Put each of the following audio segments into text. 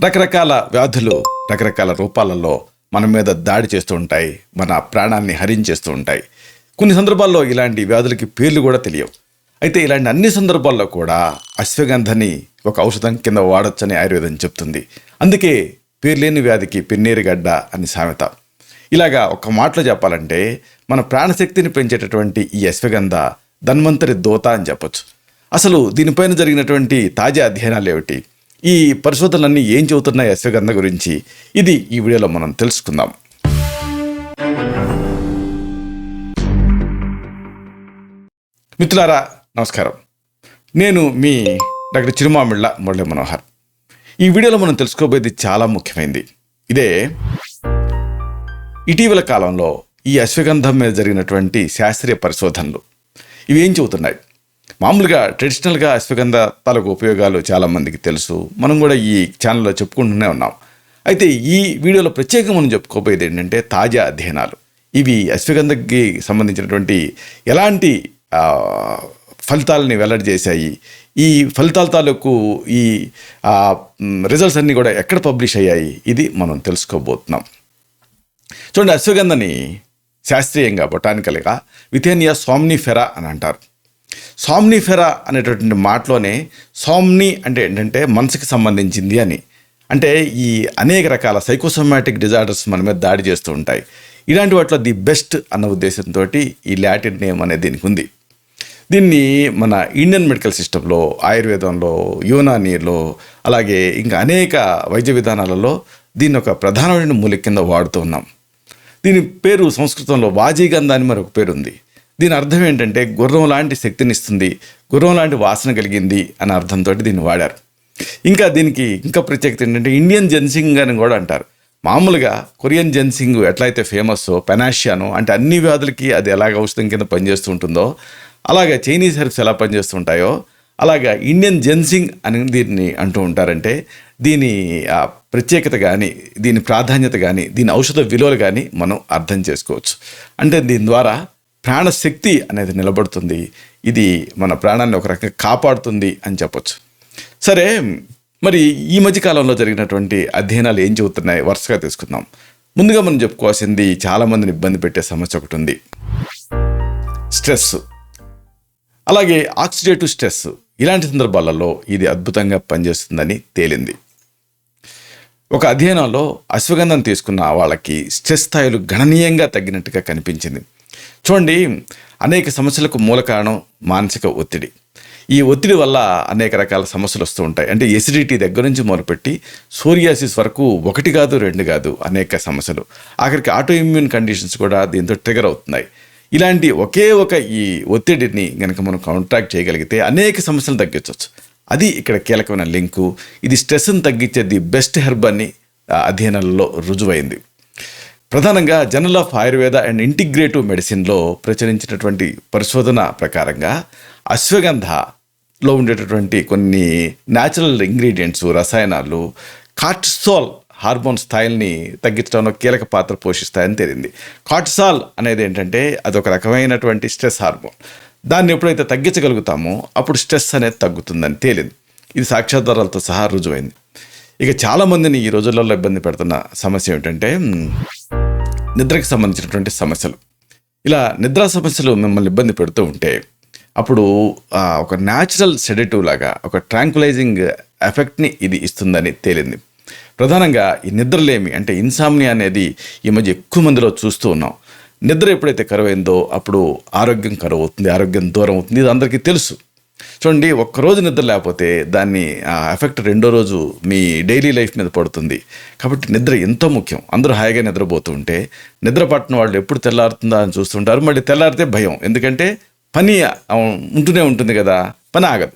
రకరకాల వ్యాధులు రకరకాల రూపాలలో మన మీద దాడి చేస్తూ ఉంటాయి మన ప్రాణాన్ని హరించేస్తూ ఉంటాయి. కొన్ని సందర్భాల్లో ఇలాంటి వ్యాధులకి పేర్లు కూడా తెలియవు. అయితే ఇలాంటి అన్ని సందర్భాల్లో కూడా అశ్వగంధని ఒక ఔషధం కింద వాడొచ్చని ఆయుర్వేదం చెప్తుంది. అందుకే పేర్లేని వ్యాధికి పెన్నేరుగడ్డ అని సామెత. ఇలాగా ఒక మాటలో చెప్పాలంటే మన ప్రాణశక్తిని పెంచేటటువంటి ఈ అశ్వగంధ ధన్వంతరి దోత అని చెప్పొచ్చు. అసలు దీనిపైన జరిగినటువంటి తాజా అధ్యయనాలు ఏమిటి ఈ పరిశోధనలన్నీ ఏం చెబుతున్నాయి అశ్వగంధ గురించి? ఇది ఈ వీడియోలో మనం తెలుసుకుందాం. మిత్రులారా నమస్కారం. నేను మీ డాక్టర్ చిరుమామిళ్ళ మురళీ మనోహర్. ఈ వీడియోలో మనం తెలుసుకోబోయేది చాలా ముఖ్యమైనది ఇదే ఇటీవల కాలంలో ఈ అశ్వగంధం మీద జరిగినటువంటి శాస్త్రీయ పరిశోధనలు. ఇవి ఏం చెబుతున్నాయి? మామూలుగా ట్రెడిషనల్గా అశ్వగంధ తాలూకు ఉపయోగాలు చాలామందికి తెలుసు. మనం కూడా ఈ ఛానల్లో చెప్పుకుంటూనే ఉన్నాం. అయితే ఈ వీడియోలో ప్రత్యేకంగా మనం చెప్పుకోబోయేది ఏంటంటే తాజా అధ్యయనాలు. ఇవి అశ్వగంధకి సంబంధించినటువంటి ఎలాంటి ఫలితాలని వెల్లడి చేశాయి? ఈ ఫలితాల తాలూకు ఈ రిజల్ట్స్ అన్నీ కూడా ఎక్కడ పబ్లిష్ అయ్యాయి? ఇది మనం తెలుసుకోబోతున్నాం. చూడండి అశ్వగంధని శాస్త్రీయంగా బొటానికల్గా విథేనియా సోమ్నిఫెరా అని అంటారు. సామ్నిఫెరా అనేటటువంటి మాటలోనే సామ్ని అంటే ఏంటంటే మనసుకి సంబంధించింది అని. అంటే ఈ అనేక రకాల సైకోసోమాటిక్ డిజార్డర్స్ మన మీద దాడి చేస్తూ ఉంటాయి. ఇలాంటి వాటిలో ది బెస్ట్ అన్న ఉద్దేశంతో ఈ లాటిన్ నేమ్ అనేది దీనికి ఉంది. దీన్ని మన ఇండియన్ మెడికల్ సిస్టంలో ఆయుర్వేదంలో యునానీలో అలాగే ఇంకా అనేక వైద్య విధానాలలో దీన్ని ఒక ప్రధానమైన మూలిక కింద వాడుతూ ఉన్నాం. దీని పేరు సంస్కృతంలో వాజీగంధ అని మరొక పేరు ఉంది దీని అర్థం ఏంటంటే గుర్రం లాంటి శక్తినిస్తుంది గుర్రం లాంటి వాసన కలిగింది అనే అర్థంతో దీన్ని వాడారు. ఇంకా దీనికి ఇంకా ప్రత్యేకత ఏంటంటే ఇండియన్ జెన్సింగ్ అని కూడా అంటారు. మామూలుగా కొరియన్ జెన్సింగ్ ఎట్లయితే ఫేమస్ పెనాషియాను అంటే అన్ని వ్యాధులకి అది ఎలాగ ఔషధం కింద పనిచేస్తూ ఉంటుందో అలాగే చైనీస్ హెర్బ్స్ ఎలా పనిచేస్తుంటాయో అలాగా ఇండియన్ జెన్సింగ్ అని దీన్ని అంటూ ఉంటారంటే దీని ఆ, ప్రత్యేకత కానీ దీని ప్రాధాన్యత కానీ దీని ఔషధ విలువలు కానీ మనం అర్థం చేసుకోవచ్చు. అంటే దీని ద్వారా ప్రాణశక్తి అనేది నిలబడుతుంది. ఇది మన ప్రాణాన్ని ఒక రకంగా కాపాడుతుంది అని చెప్పొచ్చు. సరే మరి ఈ మధ్యకాలంలో జరిగినటువంటి అధ్యయనాలు ఏం చెబుతున్నాయి? వరుసగా తీసుకుందాం. ముందుగా మనం చెప్పుకోవాల్సింది చాలామందిని ఇబ్బంది పెట్టే సమస్య ఒకటి ఉంది. స్ట్రెస్. అలాగే ఆక్సిడేటివ్ స్ట్రెస్. ఇలాంటి సందర్భాలలో ఇది అద్భుతంగా పనిచేస్తుందని తేలింది. ఒక అధ్యయనంలో అశ్వగంధం తీసుకున్న వాళ్ళకి స్ట్రెస్ స్థాయిలు గణనీయంగా తగ్గినట్టుగా కనిపించింది. చూడండి అనేక సమస్యలకు మూల కారణం మానసిక ఒత్తిడి. ఈ ఒత్తిడి వల్ల అనేక రకాల సమస్యలు వస్తూ ఉంటాయి. అంటే ఎసిడిటీ దగ్గర నుంచి మొదలుపెట్టి సోరియాసిస్ వరకు ఒకటి కాదు రెండు కాదు అనేక సమస్యలు. ఆఖరికి ఆటో ఇమ్యూన్ కండిషన్స్ కూడా దీంతో ట్రిగర్ అవుతున్నాయి. ఇలాంటి ఒకే ఒక ఈ ఒత్తిడిని కనుక మనం కాంట్రాక్ట్ చేయగలిగితే అనేక సమస్యలు తగ్గించవచ్చు. అది ఇక్కడ కీలకమైన లింకు ఇది స్ట్రెస్ని తగ్గించే ది బెస్ట్ హెర్బ్ అని అధ్యయనంలో అధ్యయనాలలో రుజువైంది. ప్రధానంగా journal of Ayurveda and integrative మెడిసిన్లో ప్రచురించినటువంటి పరిశోధన ప్రకారంగా అశ్వగంధలో ఉండేటటువంటి కొన్ని న్యాచురల్ ఇంగ్రీడియంట్స్ రసాయనాలు కార్టిసోల్ హార్మోన్ స్థాయిల్ని తగ్గించడంలో కీలక పాత్ర పోషిస్తాయని తేలింది. కార్టిసాల్ అనేది ఏంటంటే అదొక రకమైనటువంటి స్ట్రెస్ హార్మోన్ దాన్ని ఎప్పుడైతే తగ్గించగలుగుతామో అప్పుడు స్ట్రెస్ అనేది తగ్గుతుందని తేలింది. ఇది సాక్ష్యాధారాలతో సహా రుజువైంది. ఇక చాలామందిని ఈ రోజులలో ఇబ్బంది పెడుతున్న సమస్య ఏమిటంటే నిద్రకు సంబంధించినటువంటి సమస్యలు. ఇలా నిద్రా సమస్యలు మిమ్మల్ని ఇబ్బంది పెడుతూ ఉంటే అప్పుడు ఒక న్యాచురల్ సెడేటివ్ లాగా ఒక ట్రాంకులైజింగ్ ఎఫెక్ట్ని ఇది ఇస్తుందని తేలింది. ప్రధానంగా ఈ నిద్రలేమి అంటే ఇన్సామ్నియా అనేది ఈ మధ్య ఎక్కువ మందిలో చూస్తూ ఉన్నాం. నిద్ర ఎప్పుడైతే కరువైందో అప్పుడు ఆరోగ్యం కరువు అవుతుంది ఆరోగ్యం దూరం అవుతుంది ఇది అందరికీ తెలుసు. చూడండి ఒక్కరోజు నిద్ర లేకపోతే దాన్ని ఆ ఎఫెక్ట్ రెండో రోజు మీ డైలీ లైఫ్ మీద పడుతుంది. కాబట్టి నిద్ర ఎంతో ముఖ్యం. అందరూ హాయిగా నిద్రపోతూ ఉంటే నిద్ర పట్టిన వాళ్ళు ఎప్పుడు తెల్లారుతుందా అని చూస్తుంటారు. మళ్ళీ తెల్లారితే భయం. ఎందుకంటే పని ఉంటూనే ఉంటుంది కదా పని ఆగదు.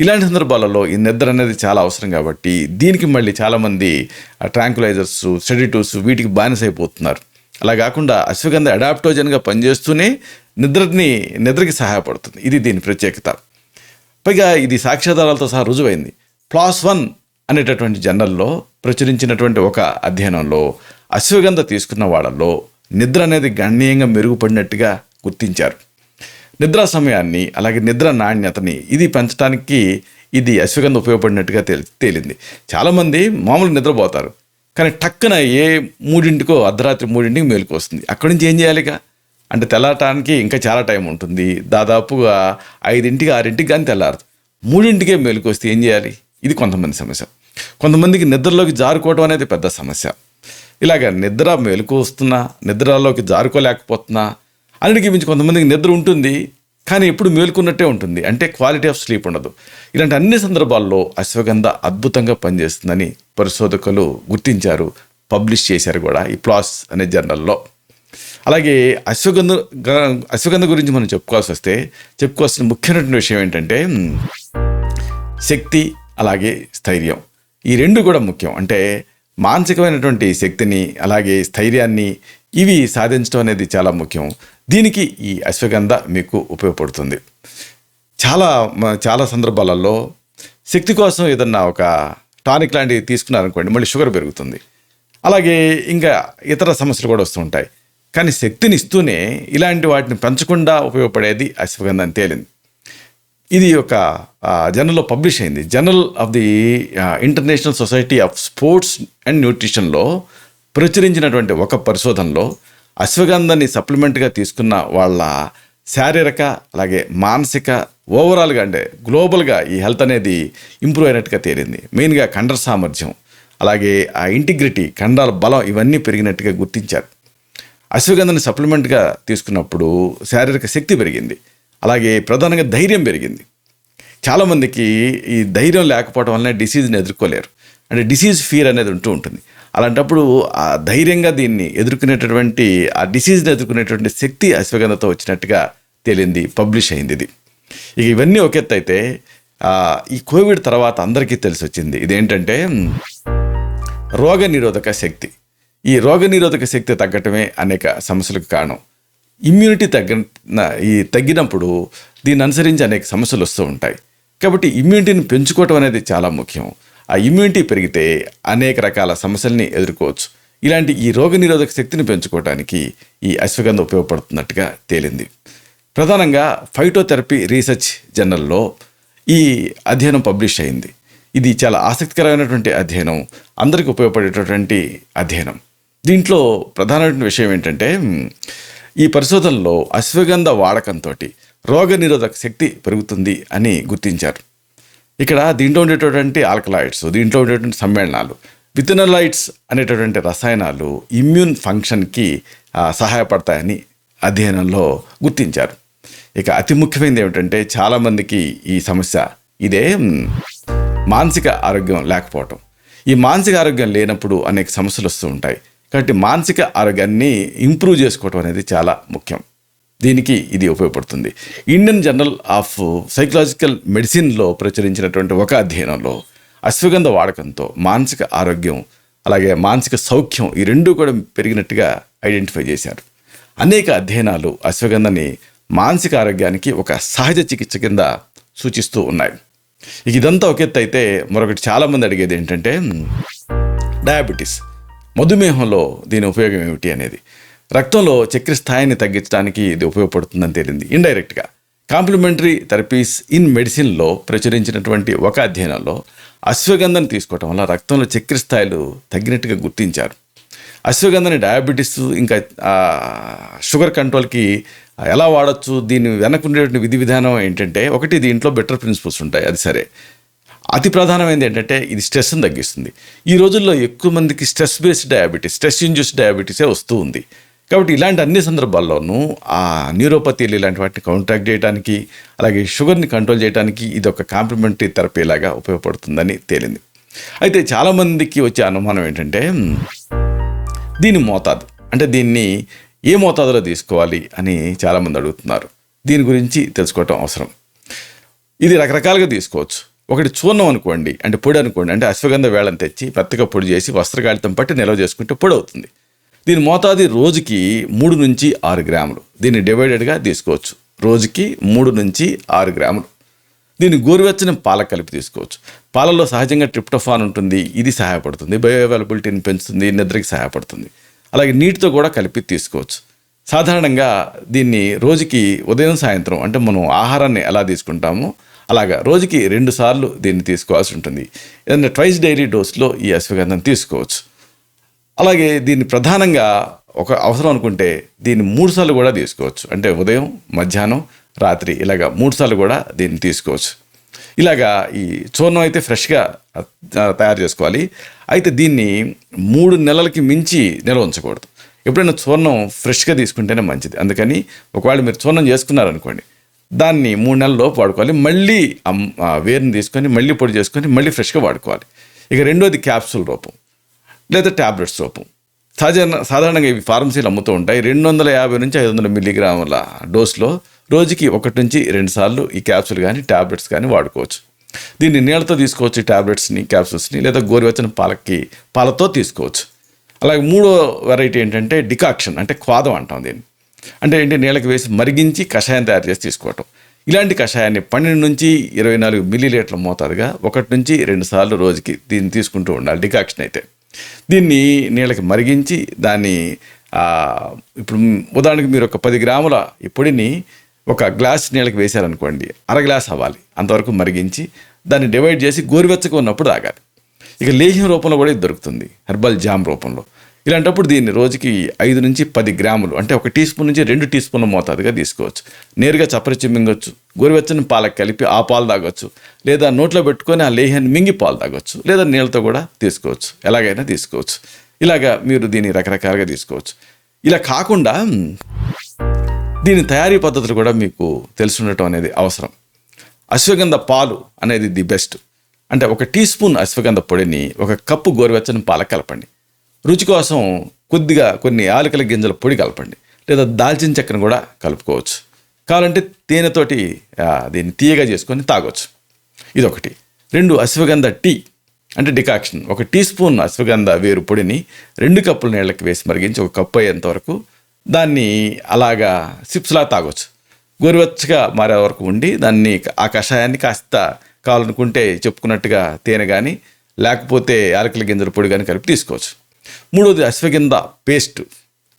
ఇలాంటి సందర్భాలలో ఈ నిద్ర అనేది చాలా అవసరం కాబట్టి దీనికి మళ్ళీ చాలామంది ట్రాంకులైజర్స్ సెడిటివ్స్ వీటికి బానిసైపోతున్నారు. అలా కాకుండా అశ్వగంధ అడాప్టోజన్గా పనిచేస్తూనే నిద్రని నిద్రకి సహాయపడుతుంది. ఇది దీని ప్రత్యేకత. పైగా ఇది సాక్ష్యాధారాలతో సహా రుజువైంది. ప్లాస్ వన్ అనేటటువంటి జర్నల్లో ప్రచురించినటువంటి ఒక అధ్యయనంలో అశ్వగంధ తీసుకున్న వాళ్ళల్లో నిద్ర అనేది గణనీయంగా మెరుగుపడినట్టుగా గుర్తించారు. నిద్ర సమయాన్ని అలాగే నిద్ర నాణ్యతని ఇది పెంచడానికి ఇది అశ్వగంధ ఉపయోగపడినట్టుగా తేలింది. చాలామంది మామూలు నిద్రపోతారు. కానీ టక్కున ఏ మూడింటికో అర్ధరాత్రి మూడింటికి మేలుకు వస్తుంది అక్కడి నుంచి ఏం చేయాలిగా అంటే తెల్లటానికి ఇంకా చాలా టైం ఉంటుంది. దాదాపుగా ఐదింటికి ఆరింటికి కానీ తెల్లారదు. మూడింటికే మేలుకు వస్తే ఏం చేయాలి? ఇది కొంతమంది సమస్య. కొంతమందికి నిద్రలోకి జారుకోవడం అనేది పెద్ద సమస్య. ఇలాగ నిద్ర మేలుకు వస్తున్నా నిద్రలోకి జారుకోలేకపోతున్నా అన్నిటికీ మించి కొంతమందికి నిద్ర ఉంటుంది కానీ ఎప్పుడు మేలుకున్నట్టే ఉంటుంది. అంటే క్వాలిటీ ఆఫ్ స్లీప్ ఉండదు. ఇలాంటి అన్ని సందర్భాల్లో అశ్వగంధ అద్భుతంగా పనిచేస్తుందని పరిశోధకులు గుర్తించారు పబ్లిష్ చేశారు కూడా ఈ ప్లాస్ అనే జర్నల్లో. అలాగే అశ్వగంధ గ- అశ్వగంధ గురించి మనం చెప్పుకోవాల్సి వస్తే చెప్పుకోవాల్సిన ముఖ్యమైనటువంటి విషయం ఏంటంటే శక్తి అలాగే స్థైర్యం. ఈ రెండు కూడా ముఖ్యం. అంటే మానసికమైనటువంటి శక్తిని అలాగే స్థైర్యాన్ని ఇవి సాధించడం అనేది చాలా ముఖ్యం. దీనికి ఈ అశ్వగంధ మీకు ఉపయోగపడుతుంది. చాలా చాలా సందర్భాలలో శక్తి కోసం ఏదన్నా ఒక టానిక్ లాంటివి తీసుకున్నారనుకోండి మళ్ళీ షుగర్ పెరుగుతుంది. అలాగే ఇంకా ఇతర సమస్యలు కూడా వస్తుంటాయి కానీ శక్తిని ఇస్తూనే ఇలాంటి వాటిని పెంచకుండా ఉపయోగపడేది అశ్వగంధం తేలింది. ఇది ఒక జర్నల్లో పబ్లిష్ అయింది. Journal of the international society of sports and న్యూట్రిషన్లో ప్రచురించినటువంటి ఒక పరిశోధనలో అశ్వగంధాన్ని సప్లిమెంట్గా తీసుకున్న వాళ్ళ శారీరక అలాగే మానసిక ఓవరాల్గా అంటే గ్లోబల్గా ఈ హెల్త్ అనేది ఇంప్రూవ్ అయినట్టుగా తేలింది. మెయిన్గా కండర సామర్థ్యం అలాగే ఆ ఇంటిగ్రిటీ కండరాల బలం ఇవన్నీ పెరిగినట్టుగా గుర్తించారు. అశ్వగంధని సప్లిమెంట్గా తీసుకున్నప్పుడు శారీరక శక్తి పెరిగింది. అలాగే ప్రధానంగా ధైర్యం పెరిగింది. చాలామందికి ఈ ధైర్యం లేకపోవడం వలన డిసీజ్ని ఎదుర్కోలేరు. అంటే డిసీజ్ ఫీర్ అనేది ఉంటూ ఉంటుంది. అలాంటప్పుడు ఆ ధైర్యంగా దీన్ని ఎదుర్కొనేటటువంటి ఆ డిసీజ్ని ఎదుర్కొనేటువంటి శక్తి అశ్వగంధతో వచ్చినట్టుగా తేలింది పబ్లిష్ అయింది ఇది. ఇక ఇవన్నీ ఒక ఎత్తు అయితే ఈ కోవిడ్ తర్వాత అందరికీ తెలిసి వచ్చింది ఇదేంటంటే రోగ నిరోధక శక్తి. ఈ రోగ నిరోధక శక్తి తగ్గటమే అనేక సమస్యలకు కారణం. ఇమ్యూనిటీ తగ్గ ఈ తగ్గినప్పుడు దీన్ని అనుసరించి అనేక సమస్యలు వస్తూ ఉంటాయి. కాబట్టి ఇమ్యూనిటీని పెంచుకోవటం అనేది చాలా ముఖ్యం. ఆ ఇమ్యూనిటీ పెరిగితే అనేక రకాల సమస్యల్ని ఎదుర్కోవచ్చు. ఇలాంటి ఈ రోగ నిరోధక శక్తిని పెంచుకోవడానికి ఈ అశ్వగంధ ఉపయోగపడుతున్నట్టుగా తేలింది. ప్రధానంగా ఫైటోథెరపీ రీసెర్చ్ జర్నల్లో ఈ అధ్యయనం పబ్లిష్ అయింది. ఇది చాలా ఆసక్తికరమైనటువంటి అధ్యయనం. అందరికీ ఉపయోగపడేటటువంటి అధ్యయనం. దీంట్లో ప్రధానమైన విషయం ఏంటంటే ఈ పరిశోధనలో అశ్వగంధ వాడకంతో రోగ నిరోధక శక్తి పెరుగుతుంది అని గుర్తించారు. ఇక్కడ దీంట్లో ఉండేటటువంటి ఆల్కలాయిడ్స్ దీంట్లో ఉండేటువంటి సమ్మేళనాలు విథనలైట్స్ అనేటటువంటి రసాయనాలు ఇమ్యూన్ ఫంక్షన్కి సహాయపడతాయని అధ్యయనంలో గుర్తించారు. ఇక అతి ముఖ్యమైనది ఏమిటంటే చాలామందికి ఈ సమస్య ఇదే మానసిక ఆరోగ్యం లేకపోవటం. ఈ మానసిక ఆరోగ్యం లేనప్పుడు అనేక సమస్యలు వస్తూ ఉంటాయి. కాబట్టి మానసిక ఆరోగ్యాన్ని ఇంప్రూవ్ చేసుకోవటం అనేది చాలా ముఖ్యం. దీనికి ఇది ఉపయోగపడుతుంది. ఇండియన్ జర్నల్ ఆఫ్ సైకలాజికల్ మెడిసిన్లో ప్రచురించినటువంటి ఒక అధ్యయనంలో అశ్వగంధ వాడకంతో మానసిక ఆరోగ్యం అలాగే మానసిక సౌఖ్యం ఈ రెండు కూడా పెరిగినట్టుగా ఐడెంటిఫై చేశారు. అనేక అధ్యయనాలు అశ్వగంధని మానసిక ఆరోగ్యానికి ఒక సహజ చికిత్స కింద సూచిస్తూ ఉన్నాయి. ఇక ఇదంతా ఒక ఎత్తు అయితే మరొకటి చాలామంది అడిగేది ఏంటంటే డయాబెటీస్. మధుమేహంలో దీని ఉపయోగం ఏమిటి అనేది. రక్తంలో చక్కెర స్థాయిని తగ్గించడానికి ఇది ఉపయోగపడుతుందని తేలింది. ఇండైరెక్ట్గా కాంప్లిమెంటరీ థెరపీస్ ఇన్ మెడిసిన్లో ప్రచురించినటువంటి ఒక అధ్యయనంలో అశ్వగంధను తీసుకోవటం వల్ల రక్తంలో చక్కెర స్థాయిలు తగ్గినట్టుగా గుర్తించారు. అశ్వగంధని డయాబెటీస్ ఇంకా షుగర్ కంట్రోల్కి ఎలా వాడచ్చు? దీని వెనకుండేటువంటి విధి విధానం ఏంటంటే ఒకటి దీంట్లో బెటర్ ప్రిన్సిపల్స్ ఉంటాయి. అది సరే. అతి ప్రధానమైనది ఏంటంటే ఇది స్ట్రెస్ని తగ్గిస్తుంది. ఈ రోజుల్లో ఎక్కువ మందికి stress based diabetes stress induce డయాబెటీసే వస్తూ ఉంది. కాబట్టి ఇలాంటి అన్ని సందర్భాల్లోనూ ఆ న్యూరోపతీలు ఇలాంటి వాటిని కౌంట్రాక్ట్ చేయడానికి అలాగే షుగర్ని కంట్రోల్ చేయడానికి ఇది ఒక కాంప్లిమెంటరీ థెరపీ లాగా ఉపయోగపడుతుందని తేలింది. అయితే చాలామందికి వచ్చే అనుమానం ఏంటంటే దీని మోతాదు అంటే దీన్ని ఏ మోతాదులో తీసుకోవాలి? అని చాలామంది అడుగుతున్నారు. దీని గురించి తెలుసుకోవటం అవసరం. ఇది రకరకాలుగా తీసుకోవచ్చు. ఒకటి చూర్ణం అనుకోండి అంటే పొడి అనుకోండి అంటే అశ్వగంధ వేళను తెచ్చి మెత్తగా పొడి చేసి వస్త్రకాళితం పట్టి నిల్వ చేసుకుంటే పొడి అవుతుంది. దీని మోతాది రోజుకి మూడు నుంచి ఆరు గ్రాములు. దీన్ని డివైడెడ్గా తీసుకోవచ్చు. రోజుకి మూడు నుంచి ఆరు గ్రాములు. దీన్ని గోరువెచ్చని పాల కలిపి తీసుకోవచ్చు. పాలలో సహజంగా ట్రిప్టోఫాన్ ఉంటుంది ఇది సహాయపడుతుంది. బయో అవైలబిలిటీని పెంచుతుంది నిద్రకి సహాయపడుతుంది. అలాగే నీటితో కూడా కలిపి తీసుకోవచ్చు. సాధారణంగా దీన్ని రోజుకి ఉదయం సాయంత్రం అంటే మనం ఆహారాన్ని ఎలా తీసుకుంటామో అలాగా రోజుకి రెండు సార్లు దీన్ని తీసుకోవాల్సి ఉంటుంది. ఏదైనా ట్వైస్ డైలీ డోస్లో ఈ అశ్వగంధం తీసుకోవచ్చు. అలాగే దీన్ని ప్రధానంగా ఒక అవసరం అనుకుంటే దీన్ని మూడు సార్లు కూడా తీసుకోవచ్చు. అంటే ఉదయం మధ్యాహ్నం రాత్రి ఇలాగా మూడుసార్లు కూడా దీన్ని తీసుకోవచ్చు. ఇలాగా ఈ చూర్ణం అయితే ఫ్రెష్గా తయారు చేసుకోవాలి. అయితే దీన్ని మూడు నెలలకి మించి నిల్వ ఉంచకూడదు. ఎప్పుడైనా చూర్ణం ఫ్రెష్గా తీసుకుంటేనే మంచిది. అందుకని ఒకవేళ మీరు చూర్ణం చేసుకున్నారనుకోండి దాన్ని మూడు నెలల్లో వాడుకోవాలి. మళ్ళీ వేరుని తీసుకొని మళ్ళీ పొడి చేసుకొని మళ్ళీ ఫ్రెష్గా వాడుకోవాలి. ఇక రెండోది క్యాప్సూల్ రూపం లేదా ట్యాబ్లెట్స్ రూపం సాధారణ సాధారణంగా ఇవి ఫార్మసీలు అమ్ముతూ ఉంటాయి. రెండు వందల యాభై నుంచి ఐదు వందల మిల్లీగ్రాముల డోస్లో రోజుకి ఒకటి నుంచి రెండు సార్లు ఈ క్యాప్సూల్ కానీ ట్యాబ్లెట్స్ కానీ వాడుకోవచ్చు. దీన్ని నీళ్ళతో తీసుకోవచ్చు ట్యాబ్లెట్స్ని క్యాప్సూల్స్ని లేదా గోరువెచ్చని పాలకి పాలతో తీసుకోవచ్చు. అలాగే మూడో వెరైటీ ఏంటంటే డికాక్షన్ అంటే క్వాదం అంటాం దీన్ని. అంటే ఏంటి నీళ్ళకి వేసి మరిగించి కషాయం తయారు చేసి తీసుకోవటం. ఇలాంటి కషాయాన్ని పన్నెండు నుంచి ఇరవై నాలుగు మిల్లీ లీటర్ల మోతాదుగా ఒకటి నుంచి రెండు సార్లు రోజుకి దీన్ని తీసుకుంటూ ఉండాలి డికాక్షన్ అయితే. దీన్ని నీళ్ళకి మరిగించి దాన్ని ఇప్పుడు ఉదాహరణకి మీరు ఒక పది గ్రాముల ఈ పొడిని ఒక గ్లాస్ నీళ్ళకి వేశారనుకోండి అర గ్లాస్ అవ్వాలి అంతవరకు మరిగించి దాన్ని డివైడ్ చేసి గోరువెచ్చగా ఉన్నప్పుడు తాగాలి. ఇక లేహ్యం రూపంలో కూడా ఇది దొరుకుతుంది హెర్బల్ జామ్ రూపంలో. ఇలాంటప్పుడు దీన్ని రోజుకి ఐదు నుంచి పది గ్రాములు అంటే ఒక టీ స్పూన్ నుంచి రెండు టీ స్పూన్ల మోతాదుగా తీసుకోవచ్చు. నేరుగా చప్పరిచి మింగొచ్చు గోరువెచ్చని పాలకు కలిపి ఆ పాలు తాగొచ్చు లేదా నోట్లో పెట్టుకొని ఆ లేహాన్ని మింగి పాలు తాగొచ్చు లేదా నీళ్ళతో కూడా తీసుకోవచ్చు. ఎలాగైనా తీసుకోవచ్చు. ఇలాగా మీరు దీన్ని రకరకాలుగా తీసుకోవచ్చు. ఇలా కాకుండా దీని తయారీ పద్ధతులు కూడా మీకు తెలిసి ఉండటం అనేది అవసరం. అశ్వగంధ పాలు అనేది ది బెస్ట్. అంటే ఒక టీ స్పూన్ అశ్వగంధ పొడిని ఒక కప్పు గోరువెచ్చని పాలకు కలపండి. రుచి కోసం కొద్దిగా కొన్ని యాలకుల గింజల పొడి కలపండి. లేదా దాల్చిన చెక్కను కూడా కలుపుకోవచ్చు. కావాలంటే తేనెతోటి దీన్ని తీయగా చేసుకొని తాగొచ్చు. ఇదొకటి. రెండు అశ్వగంధ టీ. అంటే డికాక్షన్. ఒక టీ స్పూన్ అశ్వగంధ వేరు పొడిని రెండు కప్పుల నీళ్ళకి వేసి మరిగించి ఒక కప్పు అయ్యేంత వరకు దాన్ని అలాగా సిప్స్లా తాగొచ్చు. గోరువెచ్చగా మారే వరకు ఉండి దాన్ని ఆ కషాయాన్ని కాస్త కావాలనుకుంటే చెప్పుకున్నట్టుగా తేనె కానీ లేకపోతే ఆలకల గింజల పొడి కానీ కలిపి తీసుకోవచ్చు. మూడోది అశ్వగంధ పేస్ట్.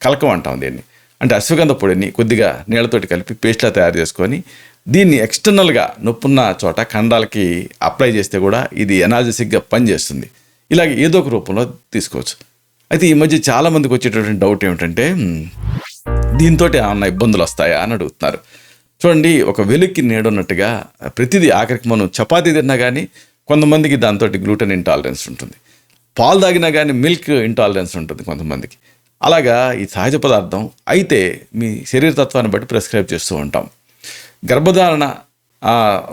కలకం అంటాం దీన్ని. అంటే అశ్వగంధ పొడిని కొద్దిగా నీళ్ళతోటి కలిపి పేస్ట్లా తయారు చేసుకొని దీన్ని ఎక్స్టర్నల్గా నొప్పున్న చోట ఖండాలకి అప్లై చేస్తే కూడా ఇది ఎనాలజెసిక్గా పనిచేస్తుంది. ఇలాగ ఏదో ఒక రూపంలో తీసుకోవచ్చు. అయితే ఈ మధ్య చాలామందికి వచ్చేటటువంటి డౌట్ ఏమిటంటే దీంతో ఏమన్నా ఇబ్బందులు వస్తాయా అని అడుగుతున్నారు. చూడండి ఒక వెలుక్కి నీడున్నట్టుగా ప్రతిదీ ఆఖరికి మనం చపాతీ తిన్నా కానీ కొంతమందికి దాంతో గ్లూటెన్ ఇంటాలరెన్స్ ఉంటుంది. పాలు తాగినా కానీ మిల్క్ ఇంటాలరెన్స్ ఉంటుంది కొంతమందికి. అలాగా ఈ సహజ పదార్థం అయితే మీ శరీర తత్వాన్ని బట్టి ప్రిస్క్రైబ్ చేస్తూ ఉంటాం. గర్భధారణ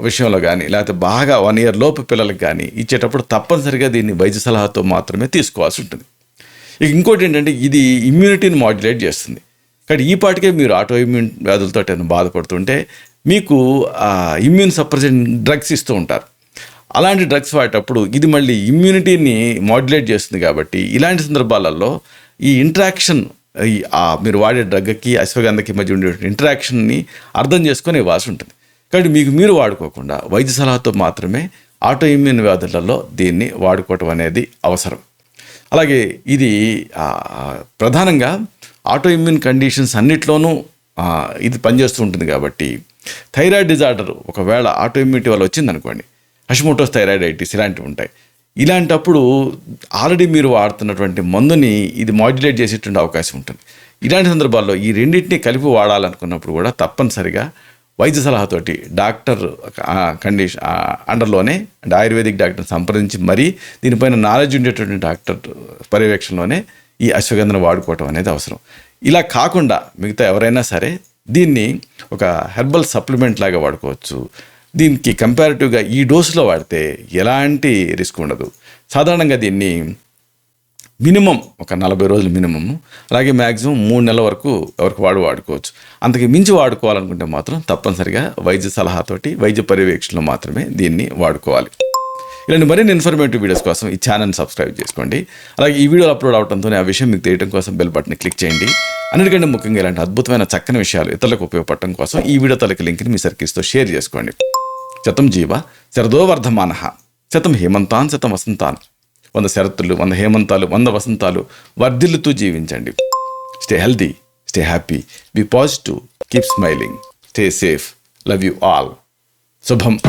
విషయంలో కానీ లేకపోతే బాగా వన్ ఇయర్ లోపు పిల్లలకు కానీ ఇచ్చేటప్పుడు తప్పనిసరిగా దీన్ని వైద్య సలహాతో మాత్రమే తీసుకోవాల్సి ఉంటుంది. ఇక ఇంకోటి ఏంటంటే ఇది ఇమ్యూనిటీని మాడ్యులేట్ చేస్తుంది. కానీ ఈ పాటికే మీరు ఆటో ఇమ్యూన్ వ్యాధులతో బాధపడుతుంటే మీకు ఇమ్యూన్ సప్రెసెంట్ డ్రగ్స్ ఇస్తూ ఉంటారు. అలాంటి డ్రగ్స్ వాడేటప్పుడు ఇది మళ్ళీ ఇమ్యూనిటీని మాడ్యులేట్ చేస్తుంది కాబట్టి ఇలాంటి సందర్భాలలో ఈ ఇంటరాక్షన్ మీరు వాడే డ్రగ్కి అశ్వగంధకి మధ్య ఉండే ఇంటరాక్షన్ని అర్థం చేసుకొని ఇవ్వాల్సి ఉంటుంది. కాబట్టి మీకు మీరు వాడుకోకుండా వైద్య సలహాతో మాత్రమే ఆటో ఇమ్యూన్ వ్యాధులలో దీన్ని వాడుకోవటం అనేది అవసరం. అలాగే ఇది ప్రధానంగా ఆటో ఇమ్యూన్ కండిషన్స్ అన్నిట్లోనూ ఇది పనిచేస్తూ ఉంటుంది కాబట్టి థైరాయిడ్ డిజార్డర్ ఒకవేళ ఆటో ఇమ్యూనిటీ వల్ల వచ్చిందనుకోండి హషిమోటోస్ థైరాయిడైటిస్ ఇలాంటివి ఉంటాయి. ఇలాంటప్పుడు ఆల్రెడీ మీరు వాడుతున్నటువంటి మందుని ఇది మాడ్యులేట్ చేసేటువంటి అవకాశం ఉంటుంది. ఇలాంటి సందర్భాల్లో ఈ రెండింటిని కలిపి వాడాలనుకున్నప్పుడు కూడా తప్పనిసరిగా వైద్య సలహాతోటి డాక్టర్ కండిషన్ అండర్లోనే అంటే ఆయుర్వేదిక్ డాక్టర్ని సంప్రదించి మరీ దీనిపైన నాలెడ్జ్ ఉండేటువంటి డాక్టర్ పర్యవేక్షణలోనే ఈ అశ్వగంధను వాడుకోవటం అనేది అవసరం. ఇలా కాకుండా మిగతా ఎవరైనా సరే దీన్ని ఒక హెర్బల్ సప్లిమెంట్ లాగా వాడుకోవచ్చు. దీనికి కంపారిటివ్గా ఈ డోసులో వాడితే ఎలాంటి రిస్క్ ఉండదు. సాధారణంగా దీన్ని మినిమం ఒక నలభై రోజులు మినిమం అలాగే మ్యాక్సిమం మూడు నెలల వరకు ఎవరికి వాడు వాడుకోవచ్చు. అంతకు మించి వాడుకోవాలనుకుంటే మాత్రం తప్పనిసరిగా వైద్య సలహాతోటి వైద్య పర్యవేక్షణలో మాత్రమే దీన్ని వాడుకోవాలి. ఇలాంటి మరిన్ని ఇన్ఫర్మేటివ్ వీడియోస్ కోసం ఈ ఛానల్ని సబ్స్క్రైబ్ చేసుకోండి. అలాగే ఈ వీడియోలు అప్లోడ్ అవడంతోనే ఆ విషయం మీకు తెలియడం కోసం బెల్ బటన్ క్లిక్ చేయండి. అన్నిటికంటే ముఖ్యంగా ఇలాంటి అద్భుతమైన చక్కని విషయాలు ఇతరులకు ఉపయోగపడటం కోసం ఈ వీడియో తలకి లింక్ని మీ సర్కిల్స్తో షేర్ చేసుకోండి. శతం జీవ శరదో వర్ధమాన. శతం హేమంతాన్ శతం వసంతాన్. వంద శరత్తులు వంద హేమంతాలు వంద వసంతాలు వర్ధిల్లుతూ జీవించండి. Stay healthy stay happy be positive keep smiling stay safe love you all. శుభం.